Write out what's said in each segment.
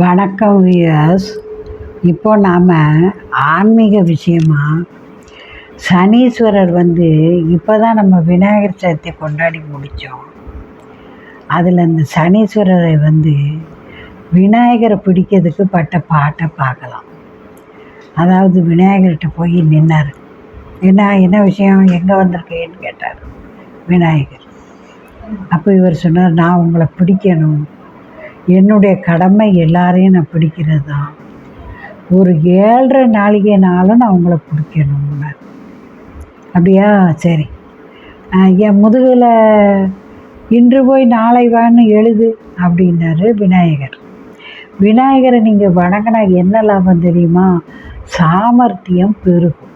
வணக்கம் வியர்ஸ் இப்போ நாம் ஆன்மீக விஷயமா சனீஸ்வரர் வந்து இப்போ தான் நம்ம விநாயகர் சதுர்த்தி கொண்டாடி முடித்தோம் அதில் இந்த சனீஸ்வரரை வந்து விநாயகரை பிடிக்கிறதுக்கு பட்ட பாட்டை பார்க்கலாம். அதாவது விநாயகர்கிட்ட போய் நின்னார். என்ன என்ன விஷயம் எங்கே வந்திருக்கேன்னு கேட்டார் விநாயகர். அப்போ இவர் சொன்னார் நான் உங்களை பிடிக்கணும். என்னுடைய கடமை எல்லாரையும் நான் பிடிக்கிறது? தான் ஒரு ஏழரை நாளிகைனாலும் நான் உங்களை பிடிக்கணும்னு அப்படியா? சரி. என் முதுகில் இன்று போய் நாளை வான்னு எழுது அப்படின்னாரு விநாயகர். விநாயகரை நீங்கள் வணங்கினா என்ன லாபம் தெரியுமா? சாமர்த்தியம் பெருகும்.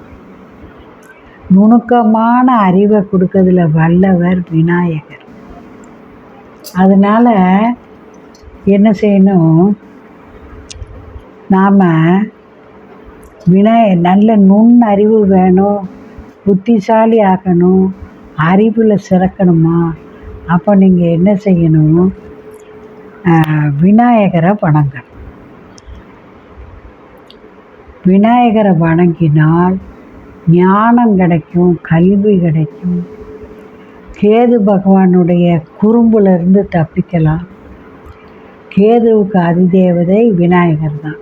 நுணுக்கமான அறிவை கொடுக்கறதுல வல்லவர் விநாயகர். அதனால் என்ன செய்யணும்? நாம் விநாய நல்ல நுண் அறிவு வேணும். புத்திசாலி ஆகணும். அறிவில் சிறக்கணுமா? அப்போ நீங்கள் என்ன செய்யணும்? விநாயகரை வணங்கணும். விநாயகரை வணங்கினால் ஞானம் கிடைக்கும் கல்வி கிடைக்கும். கேது பகவானுடைய குறும்புலேருந்து தப்பிக்கலாம். கேதுவுக்கு அதிதேவதை விநாயகர் தான்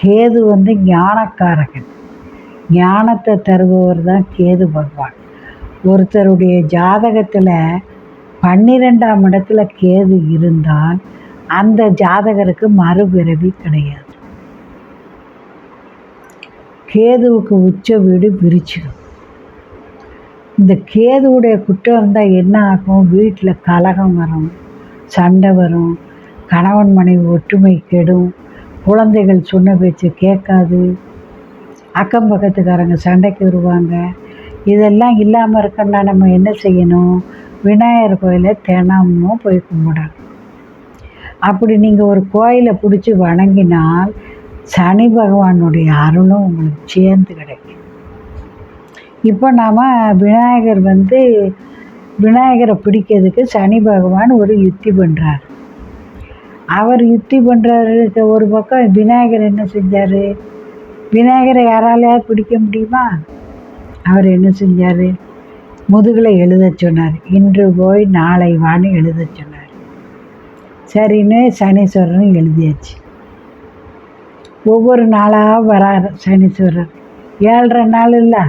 கேது வந்து ஞானக்காரகன். ஞானத்தை தருபவர் தான் கேது பகவான். ஒருத்தருடைய ஜாதகத்தில் பன்னிரெண்டாம் இடத்துல கேது இருந்தால் அந்த ஜாதகருக்கு மறுபிறவி கிடையாது. கேதுவுக்கு உச்ச வீடு விருச்சிகம். இந்த கேதுவுடைய குற்றம் இருந்தால் என்ன ஆகும்? வீட்டில் கலகம் வரும். சண்டை வரும். கணவன் மனைவி ஒற்றுமை கெடும். குழந்தைகள் சொன்ன பேச்சு கேட்காது. அக்கம் பக்கத்துக்காரங்க சண்டைக்கு வருவாங்க. இதெல்லாம் இல்லாமல் இருக்கணும்னா நம்ம என்ன செய்யணும்? விநாயகர் கோயிலை தினமும் போய் கும்பிடணும். அப்படி நீங்கள் ஒரு கோயிலை பிடிச்சி வணங்கினால் சனி பகவானுடைய அருளும் உங்களுக்கு சேர்ந்து கிடைக்கும். இப்போ நாம் விநாயகர் வந்து விநாயகரை பிடிக்கிறதுக்கு சனி பகவான் ஒரு யுத்தி பண்ணுறார் அவர் யுத்தி பண்ணுறாரு ஒரு பக்கம் விநாயகர் என்ன செஞ்சார்? விநாயகரை யாராலையாவது பிடிக்க முடியுமா? அவர் என்ன செஞ்சார்? முதுகில் எழுத சொன்னார். இன்று போய் நாளை வான்னு எழுத சொன்னார். சரின்னு சனீஸ்வரன் எழுதியாச்சு. ஒவ்வொரு நாளாக வரார் சனீஸ்வரர். ஏழரை நாள் இல்லை?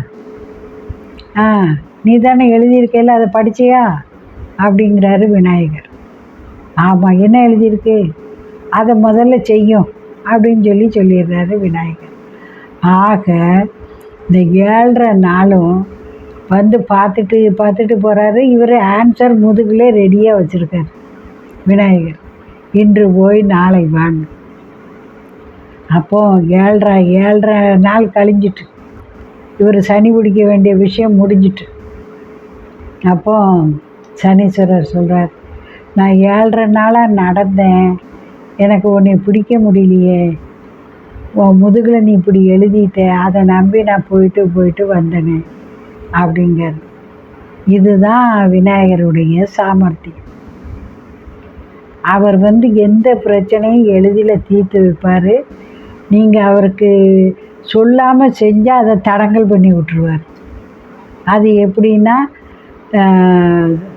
ஆ. நீ தானே எழுதியிருக்கையில் அதை படிச்சியா? அப்படிங்கிறாரு விநாயகர். ஆமாம் என்ன எழுதியிருக்கு? அதை முதல்ல செய்யும் அப்படின்னு சொல்லி சொல்லிடுறாரு விநாயகர். ஆக இந்த ஏழரை நாளும் வந்து பார்த்துட்டு பார்த்துட்டு போகிறாரு இவர் ஆன்சர் முதுகிலே ரெடியாக வச்சுருக்கார் விநாயகர். இன்று போய் நாளை வாங்க. அப்போ ஏழரை ஏழரை நாள் கழிஞ்சிட்டு இவர் சனி பிடிக்க வேண்டிய விஷயம் முடிஞ்சிட்டு அப்போ சனீஸ்வரர் சொல்கிறார் நான் ஏழரை நாளாக நடந்தேன். எனக்கு உன்னை பிடிக்க முடியலையே. உன் முதுகில் நீ இப்படி எழுதிட்ட. அதை நம்பி நான் போயிட்டு போயிட்டு வந்தேனே. அப்படிங்கிறது இதுதான் விநாயகருடைய சாமர்த்தியம். அவர் வந்து எந்த பிரச்சனையும் எளிதில் தீர்த்து வைப்பார். நீங்கள் அவருக்கு சொல்லாமல் செஞ்சால் அதை தடங்கல் பண்ணி விட்டுருவார். அது எப்படின்னா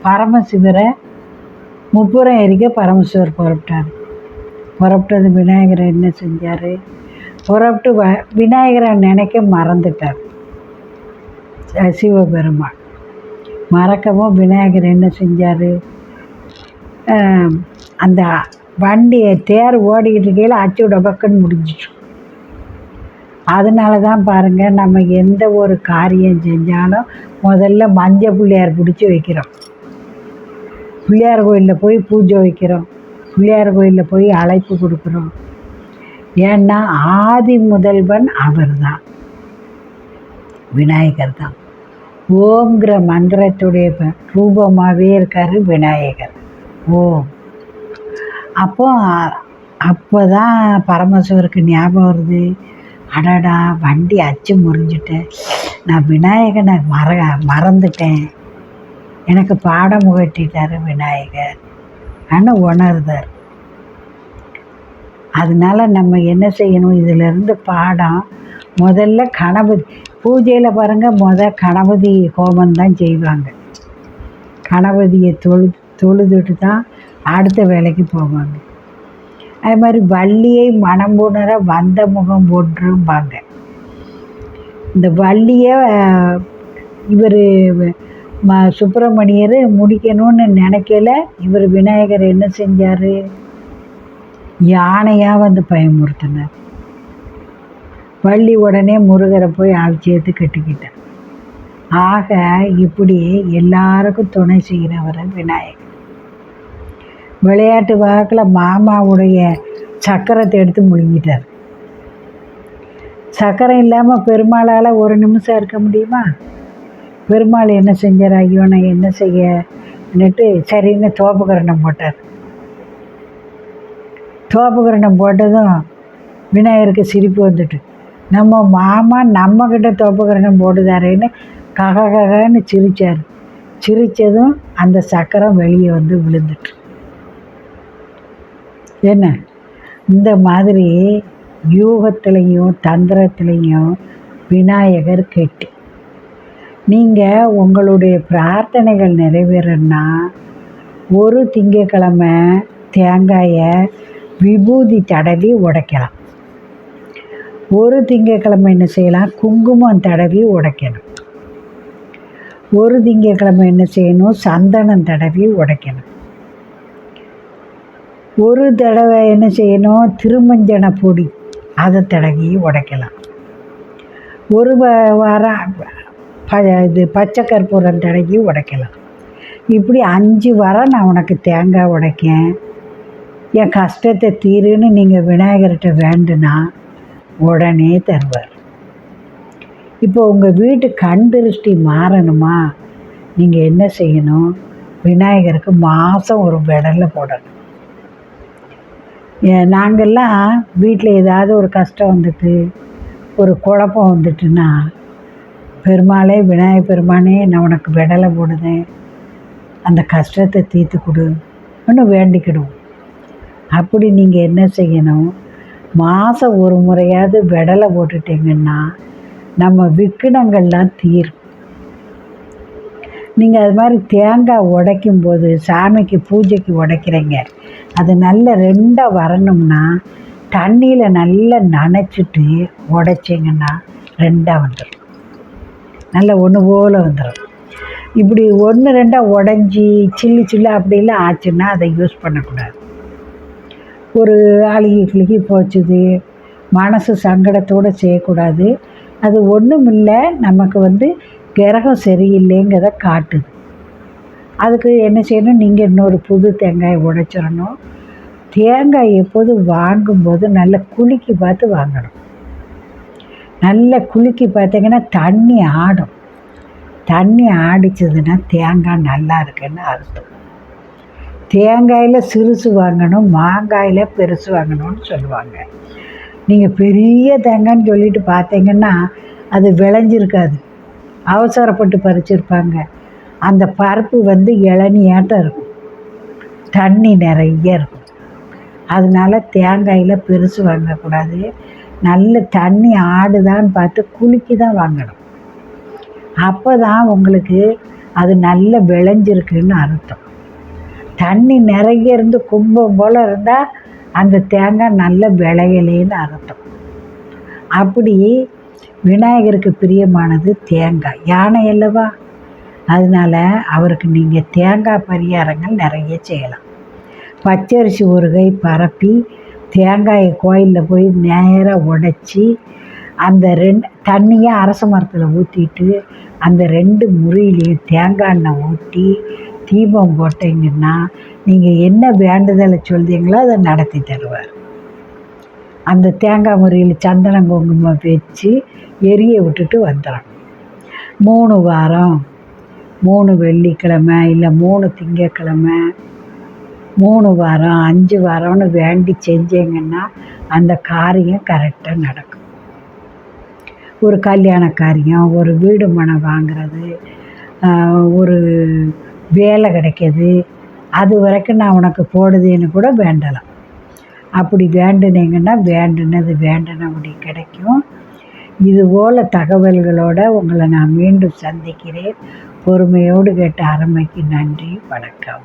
பரமசிவரை முப்புறம் எரிக்க பரமசிவர் புறப்பட்டார். புறப்பட்டது விநாயகர் என்ன செஞ்சார்? புறப்பட்டு வ விநாயகரை நினைக்க மறந்துட்டார். சிவபெருமான். மறக்கவும் விநாயகர் என்ன செஞ்சார்? அந்த வண்டியை தேர் ஓடிக்கிட்டு இருக்கையில் அச்சு பக்கன்னு முடிஞ்சிச்சு. அதனால தான் பாருங்கள் நம்ம எந்த ஒரு காரியம் செஞ்சாலும் முதல்ல மஞ்சள் பிள்ளையார் பிடிச்சி வைக்கிறோம். பிள்ளையார் கோயிலில் போய் பூஜை வைக்கிறோம். பிள்ளையார் கோயிலில் போய் அழைப்பு கொடுக்குறோம். ஏன்னா ஆதி முதல்வன் அவர் தான் விநாயகர் தான். ஓம்ங்கிற மந்திரத்துடைய ப- ரூபமாகவே இருக்கார் விநாயகர். ஓம். அப்போ அப்போ தான் பரமசிவருக்கு ஞாபகம் வருது. அடடா வண்டி அச்சு முறிஞ்சிட்டேன் நான் விநாயகனை மற மறந்துட்டேன். எனக்கு பாடம் புகட்டிட்டாரு விநாயகர். ஆனால் உணர்ந்தார். அதனால நம்ம என்ன செய்யணும்? இதிலிருந்து பாடம். முதல்ல கணபதி பூஜையில் பாருங்கள் முத கணபதி ஹோமம் தான் செய்வாங்க. கணபதியை தொழு தொழுதுட்டு தான் அடுத்த வேலைக்கு போவாங்க. அது மாதிரி வள்ளியை மனம்புணர வந்த முகம் போன்றும்பாங்க இந்த வள்ளியை இவர் ம சுப்பிரமணியர் முடிக்கணும்னு நினைக்கல. இவர் விநாயகர் என்ன செஞ்சார்? யானையாக வந்து பயமுறுத்தினார். வள்ளி உடனே முருகரை போய் ஆட்சியத்து கட்டிக்கிட்டார். ஆக இப்படி எல்லாருக்கும் துணை செய்கிறவர் விநாயகர். விளையாட்டு வாக்கில் மாமாவுடைய சக்கரத்தை எடுத்து முழுங்கிட்டார். சக்கரம் இல்லாமல் பெருமாளால் ஒரு நிமிஷம் இருக்க முடியுமா? பெருமாள் என்ன செஞ்சார்? ஐயோ நான் என்ன செய்யன்னுட்டு சரின்னு தோப்புக்கரணம் போட்டார். தோப்புக்கரணம் போட்டதும் விநாயகருக்கு சிரிப்பு வந்துட்டு நம்ம மாமா நம்மக்கிட்ட தோப்புக்கரணம் போட்டுதாரேன்னு கக ககன்னு சிரித்தார் சிரித்ததும் அந்த சக்கரம் வெளியே வந்து விழுந்துட்டு. என்ன? இந்த மாதிரி யூகத்திலையும் தந்திரத்திலையும் விநாயகர் கெட்டி. நீங்கள் உங்களுடைய பிரார்த்தனைகள் நிறைவேறன்னா ஒரு திங்கக்கிழமை தேங்காயை விபூதி தடவி உடைக்கலாம். ஒரு திங்கக்கிழமை என்ன செய்யலாம்? குங்குமம் தடவி உடைக்கணும். ஒரு திங்கக்கிழமை என்ன செய்யணும்? சந்தனம் தடவி உடைக்கணும். ஒரு தடவை என்ன செய்யணும்? திருமஞ்சன பொடி. அதை தடவி உடைக்கலாம். ஒரு வ- வாரம் ப இது பச்சை கற்பூரம் தடவி உடைக்கலாம். இப்படி அஞ்சு வாரம் நான் உனக்கு தேங்காய் உடைக்கேன். என் கஷ்டத்தை தீருன்னு நீங்கள் விநாயகர்கிட்ட வேண்டுனா உடனே தருவார். இப்போ உங்கள் வீட்டு கண் திருஷ்டி மாறணுமா? நீங்கள் என்ன செய்யணும்? விநாயகருக்கு மாதம் ஒரு விடலை போடணும். ஏ- வீட்டில் ஏதாவது ஒரு கஷ்டம் வந்துட்டு ஒரு குழப்பம் வந்துட்டுன்னா பெருமாளே விநாயகர் பெருமானே நான் உனக்கு விடலை போடுதேன் அந்த கஷ்டத்தை தீர்த்து கொடு. ஒன்று வேண்டிக்கிடுவோம் அப்படி நீங்கள் என்ன செய்யணும்? மாதம் ஒரு முறையாவது விடலை போட்டுட்டீங்கன்னா நம்ம விக்கினங்கள்லாம் தீரும் நீங்கள் அது மாதிரி தேங்காய் உடைக்கும் போது சாமிக்கு பூஜைக்கு உடைக்கிறீங்க. அது நல்ல ரெண்டாக வரணும்னா தண்ணியில் நல்லா நனைச்சிட்டு உடைச்சிங்கன்னா ரெண்டாக வந்துடும் நல்ல ஒன்று போல் வந்துடும் இப்படி ஒன்று ரெண்டாக உடஞ்சி சில்லு சில்லு அப்படிலாம் ஆச்சுன்னா அதை யூஸ் பண்ணக்கூடாது. ஒரு அழுகி கிழுகி போச்சுது மனசு சங்கடத்தோடு செய்யக்கூடாது. அது ஒன்றும் இல்லை நமக்கு வந்து கிரகம் சரியில்லைங்கிறத காட்டுது அதுக்கு என்ன செய்யணும்? நீங்கள் இன்னொரு புது தேங்காயை உடைச்சிடணும். தேங்காய் எப்போதும் வாங்கும்போது நல்ல குலுக்கி பார்த்து வாங்கணும். நல்ல குலுக்கி பார்த்தீங்கன்னா தண்ணி ஆடும். தண்ணி ஆடிச்சதுன்னா தேங்காய் நல்லா இருக்குன்னு அர்த்தம். தேங்காயில் சிறுசு வாங்கணும் மாங்காயில் பெருசு வாங்கணும்னு சொல்லுவாங்க. நீங்கள் பெரிய தேங்காய்ன்னு சொல்லிட்டு பார்த்தீங்கன்னா அது விளைஞ்சிருக்காது. அவசரப்பட்டு பறிச்சிருப்பாங்க. அந்த பருப்பு வந்து இளநியாட்டம் இருக்கும். தண்ணி நிறைய இருக்கும். அதனால தேங்காயில் பெருசு வாங்கக்கூடாது. நல்ல தண்ணி ஆடுதான்னு பார்த்து குலுக்கி தான் வாங்கணும். அப்போ தான் உங்களுக்கு அது நல்ல விளைஞ்சிருக்குன்னு அர்த்தம். தண்ணி நிறைய இருந்து கும்பம் போல் இருந்தால் அந்த தேங்காய் நல்ல விளையலேன்னு அர்த்தம். அப்படி விநாயகருக்கு பிரியமானது தேங்காய் யானை அல்லவா? அதனால் அவருக்கு நீங்கள் தேங்காய் பரிகாரங்கள் நிறைய செய்யலாம். பச்சரிசி ஊறுகை பரப்பி தேங்காயை கோயிலில் போய் நேராக உடைச்சி அந்த ரெண்டு தண்ணியை அரச மரத்தில் ஊற்றிட்டு அந்த ரெண்டு முறியிலையும் தேங்காய் எண்ணெய் ஊற்றி தீபம் போட்டீங்கன்னா நீங்கள் என்ன வேண்டுதலை சொல்றீங்களோ அதை நடத்தி தருவார். அந்த தேங்காய் முறையில் சந்தனம் குங்குமம் வச்சு எரிய விட்டுட்டு வந்துடும் மூணு வாரம் மூணு வெள்ளிக்கிழமை இல்லை மூணு திங்கக்கிழமை மூணு வாரம் அஞ்சு வாரம்னு வேண்டி செஞ்சீங்கன்னா அந்த காரியம் கரெக்டாக நடக்கும். ஒரு கல்யாண காரியம் ஒரு வீடு மனை வாங்குறது ஒரு வேலை கிடைக்கிது அது வரைக்கும் நான் உனக்கு போடுதேன்னு கூட வேண்டலாம். அப்படி வேண்டுனீங்கன்னா வேண்டுனது வேண்டுனபடி கிடைக்கும். இதுபோல் தகவல்களோடு உங்களை நான் மீண்டும் சந்திக்கிறேன். பொறுமையோடு கேட்ட அருமைக்கு நன்றி வணக்கம்.